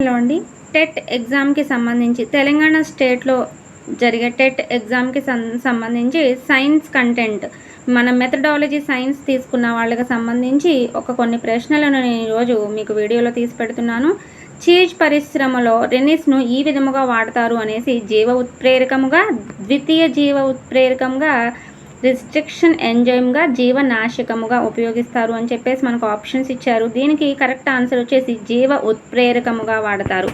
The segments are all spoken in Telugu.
హలో అండి. టెట్ ఎగ్జామ్కి సంబంధించి తెలంగాణ స్టేట్లో జరిగే టెట్ ఎగ్జామ్కి సంబంధించి సైన్స్ కంటెంట్ మన మెథడాలజీ సైన్స్ తీసుకున్న వాళ్ళకి సంబంధించి ఒక కొన్ని ప్రశ్నలను నేను ఈరోజు మీకు వీడియోలో తీసి పెడుతున్నాను. చీజ్ పరిశ్రమలో రెనిస్ను ఈ విధముగా వాడతారు అనేసి జీవ ఉత్ప్రేరకముగా ద్వితీయ జీవ ఉత్ప్రేరకంగా రిస్ట్రిక్షన్ ఎంజైమ్గా జీవనాశకముగా ఉపయోగిస్తారు అని చెప్పేసి మనకు ఆప్షన్స్ ఇచ్చారు. దీనికి కరెక్ట్ ఆన్సర్ వచ్చేసి జీవ ఉత్ప్రేరకముగా వాడతారు.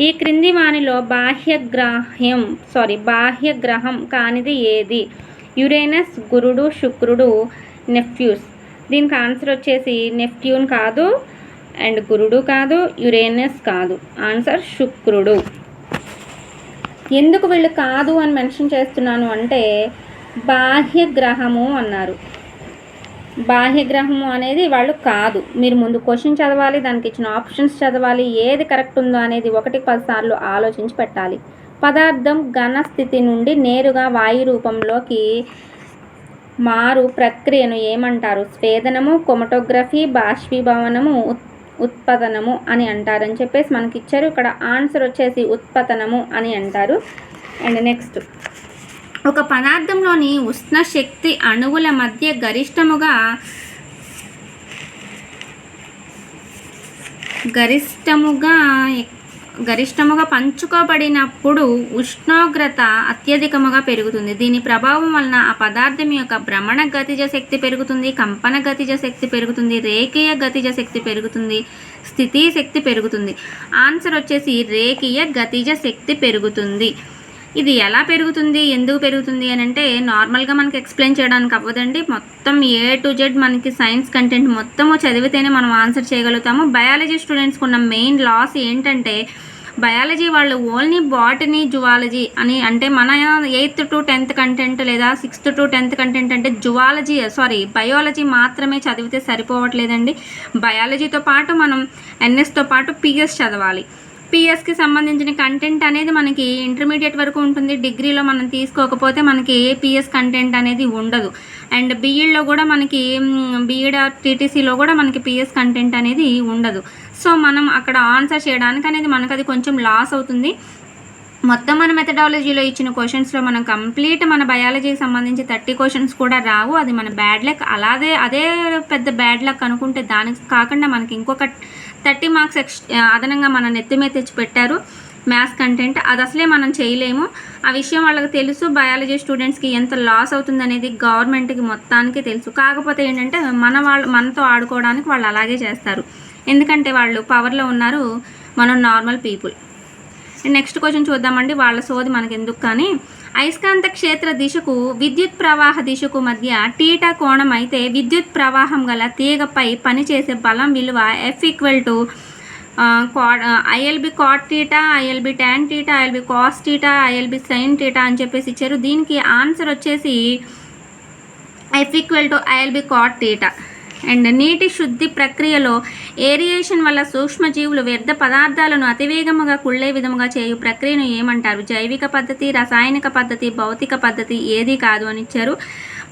ఈ క్రింది వానిలో బాహ్యగ్రాహ్యం సారీ బాహ్యగ్రహం కానిది ఏది? యురేనస్ గురుడు శుక్రుడు నెఫ్యూస్ దీనికి ఆన్సర్ వచ్చేసి నెఫ్ట్యూన్ కాదు అండ్ గురుడు కాదు యురేనస్ కాదు. ఆన్సర్ శుక్రుడు. ఎందుకు వీళ్ళు కాదు అని మెన్షన్ చేస్తున్నాను అంటే బాహ్య గ్రహము అన్నారు. బాహ్య గ్రహము అనేది వాళ్ళు కాదు. మీరు ముందు క్వశ్చన్ చదవాలి దానికి ఇచ్చిన ఆప్షన్స్ చదవాలి ఏది కరెక్ట్ ఉందో అనేది ఒకటి పదిసార్లు ఆలోచించి పెట్టాలి. పదార్థం ఘన స్థితి నుండి నేరుగా వాయు రూపంలోకి మారు ప్రక్రియను ఏమంటారు? స్వేదనము కొమటోగ్రఫీ బాష్పీభవనము ఉత్ ఉత్పతనము అని అంటారని చెప్పేసి మనకి ఇచ్చారు ఇక్కడ ఆన్సర్ వచ్చేసి ఉత్పతనము అని అంటారు. అండ్ నెక్స్ట్ ఒక పదార్థంలోని ఉష్ణ శక్తి అణువుల మధ్య గరిష్టముగా గరిష్టముగా గరిష్టముగా పంచుకోబడినప్పుడు ఉష్ణోగ్రత అత్యధికముగా పెరుగుతుంది. దీని ప్రభావం వలన ఆ పదార్థం యొక్క భ్రమణ గతిజ శక్తి పెరుగుతుంది కంపన గతిజ శక్తి పెరుగుతుంది రేఖీయ గతిజ శక్తి పెరుగుతుంది స్థితి శక్తి పెరుగుతుంది. ఆన్సర్ వచ్చేసి రేఖీయ గతిజ శక్తి పెరుగుతుంది. ఇది ఎలా పెరుగుతుంది? ఎందుకు పెరుగుతుంది అని అంటే నార్మల్గా మనకి ఎక్స్ప్లెయిన్ చేయడానికి అవ్వదండి. మొత్తం ఏ టు జెడ్ మనకి సైన్స్ కంటెంట్ మొత్తము చదివితేనే మనం ఆన్సర్ చేయగలుగుతాము. బయాలజీ స్టూడెంట్స్కి ఉన్న మెయిన్ లాస్ ఏంటంటే బయాలజీ వాళ్ళు ఓన్లీ బాటనీ జువాలజీ అని అంటే మన ఎయిత్ టు టెన్త్ కంటెంట్ లేదా సిక్స్త్ టు టెన్త్ కంటెంట్ అంటే జువాలజీ సారీ బయాలజీ మాత్రమే చదివితే సరిపోవట్లేదండి. బయాలజీతో పాటు మనం ఎన్ఎస్తో పాటు పిఎస్ చదవాలి. పిఎస్కి సంబంధించిన కంటెంట్ అనేది మనకి ఇంటర్మీడియట్ వరకు ఉంటుంది. డిగ్రీలో మనం తీసుకోకపోతే మనకి పిఎస్ కంటెంట్ అనేది ఉండదు. అండ్ బీఈడ్లో కూడా మనకి బీఈడ్ టీటీసీలో కూడా మనకి పిఎస్ కంటెంట్ అనేది ఉండదు. సో మనం అక్కడ ఆన్సర్ చేయడానికి అనేది మనకు అది కొంచెం లాస్ అవుతుంది. మొత్తం మన మెథడాలజీలో ఇచ్చిన క్వశ్చన్స్లో మనం కంప్లీట్ మన బయాలజీకి సంబంధించి థర్టీ క్వశ్చన్స్ కూడా రావు. అది మన బ్యాడ్ లక్ అలాగే అదే పెద్ద బ్యాడ్ లక్ అనుకుంటే దానికి కాకుండా మనకి ఇంకొక థర్టీ మార్క్స్ ఎక్స్ అదనంగా మన నెత్తి మీద తెచ్చి పెట్టారు. మ్యాథ్స్ కంటెంట్ అది అసలే మనం చేయలేము. ఆ విషయం వాళ్ళకి తెలుసు. బయాలజీ స్టూడెంట్స్కి ఎంత లాస్ అవుతుంది అనేది గవర్నమెంట్కి మొత్తానికి తెలుసు. కాకపోతే ఏంటంటే మన వాళ్ళు మనతో ఆడుకోవడానికి వాళ్ళు అలాగే చేస్తారు. ఎందుకంటే వాళ్ళు పవర్లో ఉన్నారు మనం నార్మల్ పీపుల్. నెక్స్ట్ క్వశ్చన్ చూద్దామండి. వాళ్ళ సోది మనకి ఎందుకు కానీ అయస్కాంత క్షేత్ర దిశకు విద్యుత్ ప్రవాహ దిశకు మధ్య టీటా కోణం అయితే విద్యుత్ ప్రవాహం గల తీగపై పనిచేసే బలం విలువ F equal to ILB cot theta ILB tan theta ILB cos theta ILB sine theta అని చెప్పేసి ఇచ్చారు. దీనికి ఆన్సర్ వచ్చేసి F equal to ILB cot theta and నీటి శుద్ధి ప్రక్రియలో ఏరియేషన్ వల్ల సూక్ష్మజీవులు వ్యర్థ పదార్థాలను అతివేగముగా కుళ్ళే విధముగా చేయు ప్రక్రియను ఏమంటారు? జైవిక పద్ధతి రసాయనిక పద్ధతి భౌతిక పద్ధతి ఏది కాదు అని ఇచ్చారు.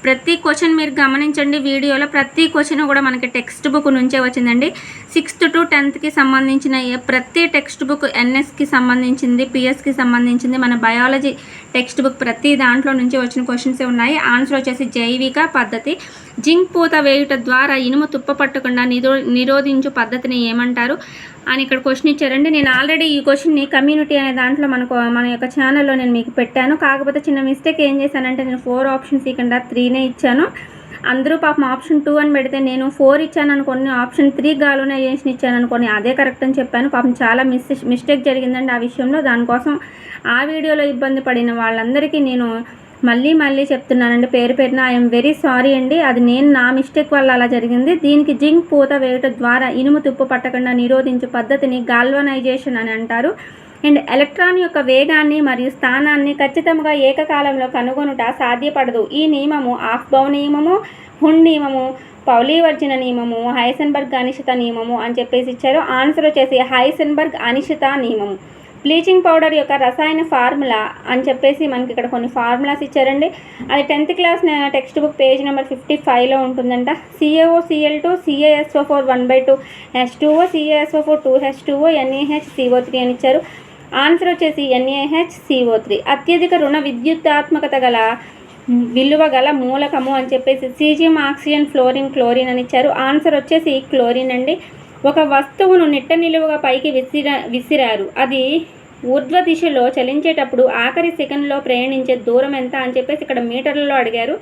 ప్రతి క్వశ్చన్ మీరు గమనించండి. వీడియోలో ప్రతి క్వశ్చన్ కూడా మనకి టెక్స్ట్ బుక్ నుంచే వచ్చిందండి. సిక్స్త్ టు టెన్త్కి సంబంధించిన ప్రతి టెక్స్ట్ బుక్ ఎన్ఎస్కి సంబంధించింది పిఎస్కి సంబంధించింది మన బయాలజీ టెక్స్ట్ బుక్ ప్రతి దాంట్లో నుంచి వచ్చిన క్వశ్చన్సే ఉన్నాయి. ఆన్సర్ వచ్చేసి జైవిక పద్ధతి. జింక్ పూత వేయుట ద్వారా ఇనుము తుప్ప పట్టకుండా నిరో నిరోధించు పద్ధతిని ఏమంటారు? అని ఇక్కడ క్వశ్చన్ ఇచ్చారండి. నేను ఆల్రెడీ ఈ క్వశ్చన్ని కమ్యూనిటీ అనే దాంట్లో మనకు మన యొక్క ఛానల్లో నేను మీకు పెట్టాను. కాకపోతే చిన్న మిస్టేక్ ఏం చేశానంటే నేను ఫోర్ ఆప్షన్స్ ఇకుండా త్రీనే ఇచ్చాను. అందరూ పాపం ఆప్షన్ టూ అని పెడితే నేను ఫోర్ ఇచ్చాను అనుకోని ఆప్షన్ త్రీ గాలోనైజేషన్ ఇచ్చాను అనుకోని అదే కరెక్ట్ అని చెప్పాను. పాపం చాలా మిస్ మిస్టేక్ జరిగిందండి ఆ విషయంలో. దానికోసం ఆ వీడియోలో ఇబ్బంది పడిన వాళ్ళందరికీ నేను మళ్ళీ మళ్ళీ చెప్తున్నానండి. పేరు పేరున ఐఎమ్ వెరీ సారీ అండి. అది నేను నా మిస్టేక్ వల్ల అలా జరిగింది. దీనికి జింక్ పూత వేయటం ద్వారా ఇనుము తుప్పు పట్టకుండా నిరోధించే పద్ధతిని గాల్వనైజేషన్ అని అంటారు. అండ్ ఎలక్ట్రాన్ యొక్క వేగాన్ని మరియు స్థానాన్ని ఖచ్చితంగా ఏకకాలంలో కనుగొనుట సాధ్యపడదు. ఈ నియమము ఆఫ్బౌ నియమము హుండ్ నియమము పౌలీవర్జన నియమము హైసెన్బర్గ్ అనిశ్చిత నియమము అని చెప్పేసి ఇచ్చారు. ఆన్సర్ వచ్చేసి హైసెన్బర్గ్ అనిశ్చిత నియమము. బ్లీచింగ్ పౌడర్ యొక్క రసాయన ఫార్ములా అని చెప్పేసి మనకి ఇక్కడ కొన్ని ఫార్ములాస్ ఇచ్చారండి. అది tenth class text book page number fifty ఫైవ్లో ఉంటుందంట. CAO CL two CASO four one by two H two O CASO four two H two O NAH CO three అని ఇచ్చారు. ఆన్సర్ వచ్చేసి ఎన్ఏహెచ్ సిఓ త్రీ అత్యధిక రుణ విద్యుత్తాత్మకత గల విలువ గల మూలకము అని చెప్పేసి సీజియం ఆక్సిజన్ ఫ్లోరిన్ క్లోరిన్ అని ఇచ్చారు. ఆన్సర్ వచ్చేసి క్లోరిన్ అండి. ఒక వస్తువును నిట్ట నిలువుగా పైకి విసిరా విసిరారు. అది ఊర్ధ్వ దిశలో చలించేటప్పుడు ఆఖరి సెకండ్లో ప్రయాణించే దూరం ఎంత అని చెప్పేసి ఇక్కడ మీటర్లలో అడిగారు.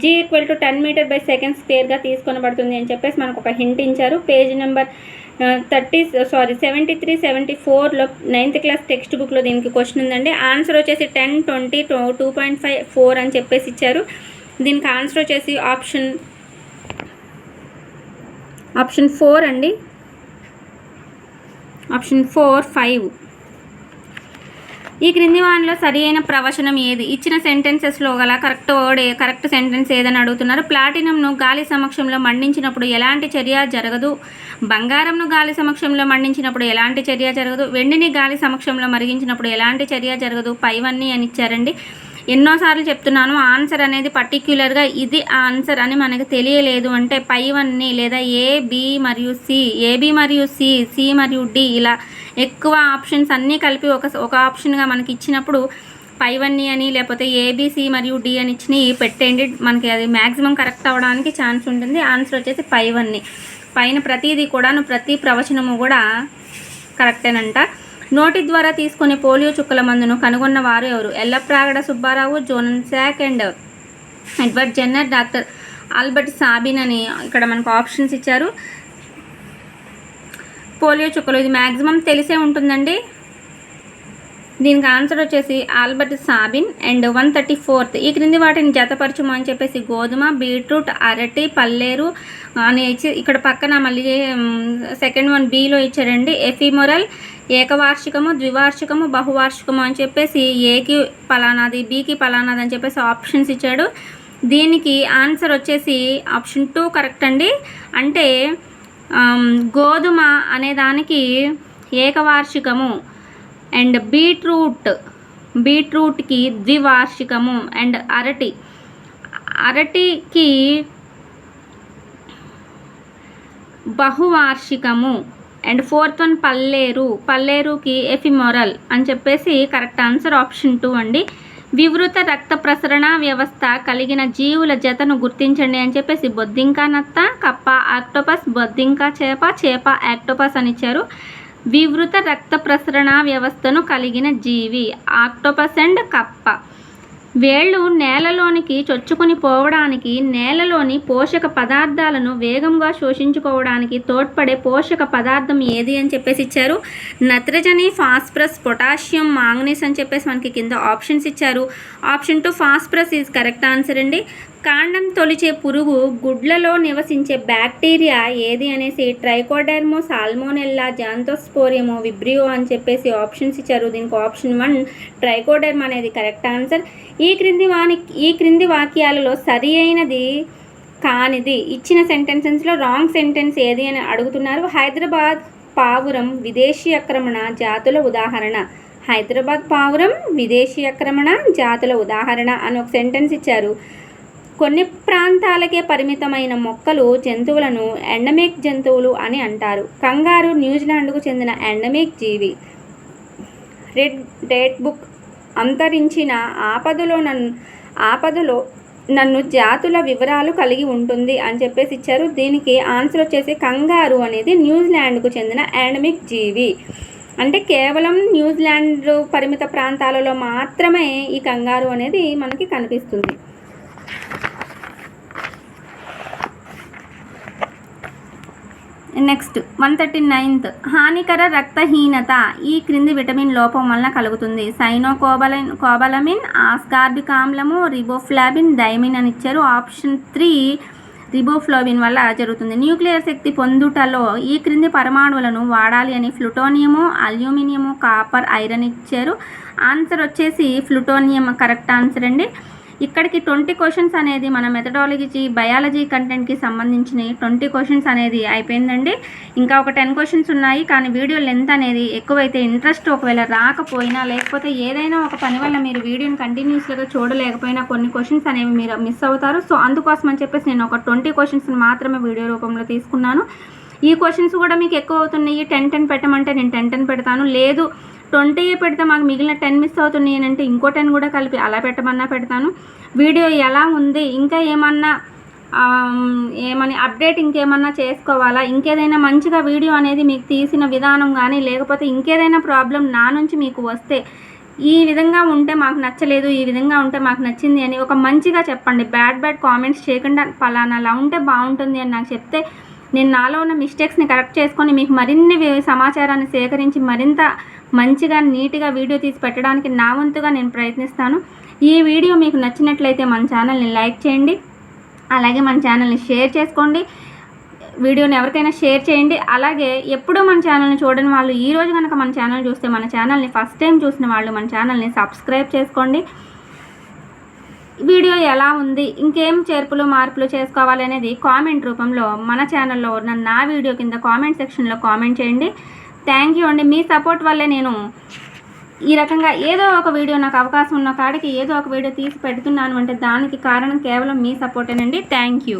G equal to ten metre by second స్క్వేర్గా తీసుకొనబడుతుంది అని చెప్పేసి మనకు ఒక హింట్ ఇచ్చారు. Page number thirty sorry seventy three seventy ఫోర్లో నైన్త్ క్లాస్ టెక్స్ట్ బుక్లో దీనికి క్వశ్చన్ ఉందండి. ఆన్సర్ వచ్చేసి ten twenty two two point five four అని చెప్పేసి ఇచ్చారు. దీనికి ఆన్సర్ వచ్చేసి ఆప్షన్ ఆప్షన్ ఫోర్ అండి. Option four five. ఈ క్రింది వానిలో సరి అయిన ప్రవచనం ఏది? ఇచ్చిన సెంటెన్సెస్లో గల కరెక్ట్ వర్డ్ కరెక్ట్ సెంటెన్స్ ఏదని అడుగుతున్నారు. ప్లాటినంను గాలి సమక్షంలో మండించినప్పుడు ఎలాంటి చర్య జరగదు. బంగారంను గాలి సమక్షంలో మండించినప్పుడు ఎలాంటి చర్య జరగదు. వెండిని గాలి సమక్షంలో మరిగించినప్పుడు ఎలాంటి చర్య జరగదు. పైవన్నీ అని ఇచ్చారండి. ఎన్నోసార్లు చెప్తున్నాను ఆన్సర్ అనేది పర్టిక్యులర్గా ఇది ఆన్సర్ అని మనకు తెలియలేదు అంటే పైవన్నీ లేదా ఏ బి మరియు సి ఏబి మరియు సి సి మరియు డి ఇలా ఎక్కువ ఆప్షన్స్ అన్నీ కలిపి ఒక ఒక ఆప్షన్గా మనకి ఇచ్చినప్పుడు పైవన్నీ అని లేకపోతే ఏబిసి మరియు డి అని ఇచ్చినవి పెట్టండి మనకి అది మ్యాక్సిమం కరెక్ట్ అవ్వడానికి ఛాన్స్ ఉంటుంది. ఆన్సర్ వచ్చేసి పైవన్నీ. పైన ప్రతిదీ కూడాను ప్రతి ప్రవచనము కూడా కరెక్టేనంట. నోటి ద్వారా తీసుకునే పోలియో చుక్కల మందును కనుగొన్న వారు ఎవరు? Yellapragada Subbarao Jonas Salk and Edward Jenner doctor Albert Sabin అని ఇక్కడ మనకు ఆప్షన్స్ ఇచ్చారు. పోలియో చుక్కలు ఇది మ్యాక్సిమం తెలిసే ఉంటుందండి. దీనికి ఆన్సర్ వచ్చేసి Albert Sabin and one thirty fourth. ఈ క్రింది వాటిని జతపరచుము అని చెప్పేసి గోధుమ బీట్రూట్ అరటి పల్లేరు అని ఇచ్చి ఇక్కడ పక్కన మళ్ళీ సెకండ్ వన్ బీలో ఇచ్చారండి. ఎఫిమొరల్ ఏకవార్షికము ద్వివార్షికము బహువార్షికము అని చెప్పేసి ఏకి పలానాది బీకి పలానాది అని చెప్పేసి ఆప్షన్స్ ఇచ్చాడు. దీనికి ఆన్సర్ వచ్చేసి ఆప్షన్ టూ కరెక్ట్ అండి. అంటే గోధుమ అనే దానికి ఏకవార్షికము అండ్ బీట్రూట్ బీట్రూట్కి ద్వివార్షికము అండ్ అరటి. అరటికి బహువార్షికము అండ్ ఫోర్త్ వన్ పల్లేరు పల్లేరుకి ఎఫిమొరల్ అని చెప్పేసి కరెక్ట్ ఆన్సర్ ఆప్షన్ టూ అండి. వివృత రక్త ప్రసరణ వ్యవస్థ కలిగిన జీవుల జతను గుర్తించండి అని చెప్పేసి బొద్దింక నత్త కప్ప ఆక్టోపస్ బొద్దింక చేప చేప ఆక్టోపస్ అని ఇచ్చారు. వివృత రక్త ప్రసరణ వ్యవస్థను కలిగిన జీవి ఆక్టోపస్ అండ్ కప్ప. వేళ్ళు నేలలోనికి చొచ్చుకొని పోవడానికి నేలలోని పోషక పదార్థాలను వేగంగా శోషించుకోవడానికి తోడ్పడే పోషక పదార్థం ఏది అని చెప్పేసి ఇచ్చారు. నత్రజని ఫాస్ఫరస్ పొటాషియం మాంగనీస్ అని చెప్పేసి మనకి కింద ఆప్షన్స్ ఇచ్చారు. Option two phosphorus is correct answer అండి. కాండం తొలిచే పురుగు గుడ్లలో నివసించే బ్యాక్టీరియా ఏది అనేసి ట్రైకోడెర్మో సాల్మోనెల్లా జాంతోస్పోరియమో విబ్రియో అని చెప్పేసి ఆప్షన్స్ ఇచ్చారు. దీనికి ఆప్షన్ వన్ ట్రైకోడెర్మ్ అనేది కరెక్ట్ ఆన్సర్ ఈ క్రింది వాని ఈ క్రింది వాక్యాలలో సరి అయినది కానిది. ఇచ్చిన సెంటెన్సెస్లో రాంగ్ సెంటెన్స్ ఏది అని అడుగుతున్నారు. హైదరాబాద్ పావురం విదేశీ ఆక్రమణ జాతుల ఉదాహరణ. హైదరాబాద్ పావురం విదేశీ ఆక్రమణ జాతుల ఉదాహరణ అని ఒక సెంటెన్స్ ఇచ్చారు. కొన్ని ప్రాంతాలకే పరిమితమైన మొక్కలు జంతువులను ఎండమిక్ జంతువులు అని అంటారు. కంగారు న్యూజిలాండ్కు చెందిన ఎండమిక్ జీవి రెడ్ డేట్ బుక్ అంతరించిన ఆపదలో నన్ను ఆపదలో నన్ను జాతుల వివరాలు కలిగి ఉంటుంది అని చెప్పేసి ఇచ్చారు. దీనికి ఆన్సర్ వచ్చేసి కంగారు అనేది న్యూజిలాండ్కు చెందిన ఎండమిక్ జీవి. అంటే కేవలం న్యూజిలాండ్ పరిమిత ప్రాంతాలలో మాత్రమే ఈ కంగారు అనేది మనకి కనిపిస్తుంది. నెక్స్ట్ వన్ థర్టీ నైన్త్ హానికర రక్తహీనత. ఈ క్రింది విటమిన్ లోపం వలన కలుగుతుంది. సైనోకోబలైన్ కోబలమిన్ ఆస్కార్బిక్ ఆమ్లము రిబోఫ్లాబిన్ డైమిన్ అని ఇచ్చారు. ఆప్షన్ త్రీ రిబోఫ్లోబిన్ వల్ల జరుగుతుంది. న్యూక్లియర్ శక్తి పొందుటలో ఈ క్రింది పరమాణువులను వాడాలి అని ప్లూటోనియము అల్యూమినియము కాపర్ ఐరన్ ఇచ్చారు. ఆన్సర్ వచ్చేసి ప్లూటోనియం. కరెక్ట్ ఆన్సర్ అండి. ఇక్కడికి ట్వంటీ క్వశ్చన్స్ అనేది మన మెథడాలజీ బయాలజీ కంటెంట్కి సంబంధించిన ట్వంటీ క్వశ్చన్స్ అనేది అయిపోయిందండి. ఇంకా ఒక టెన్ క్వశ్చన్స్ ఉన్నాయి కానీ వీడియో లెంత్ అనేది ఎక్కువైతే ఇంట్రెస్ట్ ఒకవేళ రాకపోయినా లేకపోతే ఏదైనా ఒక పని వల్ల మీరు వీడియోని కంటిన్యూస్గా చూడలేకపోయినా కొన్ని క్వశ్చన్స్ అనేవి మీరు మిస్ అవుతారు. సో అందుకోసం అని చెప్పేసి నేను ఒక ట్వంటీ క్వశ్చన్స్ మాత్రమే వీడియో రూపంలో తీసుకున్నాను. ఈ క్వశ్చన్స్ కూడా మీకు ఎక్కువ అవుతున్నాయి. టెన్ టెన్ పెట్టమంటే నేను టెన్ టెన్ పెడతాను. లేదు ట్వంటీ పెడితే మాకు మిగిలిన టెన్ మిస్ అవుతున్నాయి అని అంటే ఇంకో టెన్ కూడా కలిపి అలా పెట్టమన్నా పెడతాను. వీడియో ఎలా ఉంది? ఇంకా ఏమన్నా ఏమని అప్డేట్ ఇంకేమన్నా చేసుకోవాలా? ఇంకేదైనా మంచిగా వీడియో అనేది మీకు తీసిన విధానం కానీ లేకపోతే ఇంకేదైనా ప్రాబ్లం నా నుంచి మీకు వస్తే ఈ విధంగా ఉంటే మాకు నచ్చలేదు ఈ విధంగా ఉంటే మాకు నచ్చింది అని ఒక మంచిగా చెప్పండి. బ్యాడ్ బ్యాడ్ కామెంట్స్ చేయకుండా పలానా అలా ఉంటే బాగుంటుంది అని నాకు చెప్తే నేను నాలో ఉన్న మిస్టేక్స్ని కరెక్ట్ చేసుకొని మీకు మరిన్ని సమాచారాన్ని సేకరించి మరింత మంచిగా నీట్గా వీడియో తీసి పెట్టడానికి నా వంతుగా నేను ప్రయత్నిస్తాను. ఈ వీడియో మీకు నచ్చినట్లయితే మన ఛానల్ని లైక్ చేయండి. అలాగే మన ఛానల్ని షేర్ చేసుకోండి. వీడియోని ఎవరికైనా షేర్ చేయండి. అలాగే ఎప్పుడూ మన ఛానల్ని చూడని వాళ్ళు ఈరోజు కనుక మన ఛానల్ చూస్తే మన ఛానల్ని ఫస్ట్ టైం చూసిన వాళ్ళు మన ఛానల్ని సబ్స్క్రైబ్ చేసుకోండి. వీడియో ఎలా ఉంది ఇంకేం చేర్పులు మార్పులు చేసుకోవాలనేది కామెంట్ రూపంలో మన ఛానల్లో ఉన్న నా వీడియో కింద కామెంట్ సెక్షన్లో కామెంట్ చేయండి. థ్యాంక్ యూ అండి. మీ సపోర్ట్ వల్లే నేను ఈ రకంగా ఏదో ఒక వీడియో నాకు అవకాశం ఉన్న కాడికి ఏదో ఒక వీడియో తీసి పెడుతున్నాను అంటే దానికి కారణం కేవలం మీ సపోర్టేనండి థ్యాంక్ యూ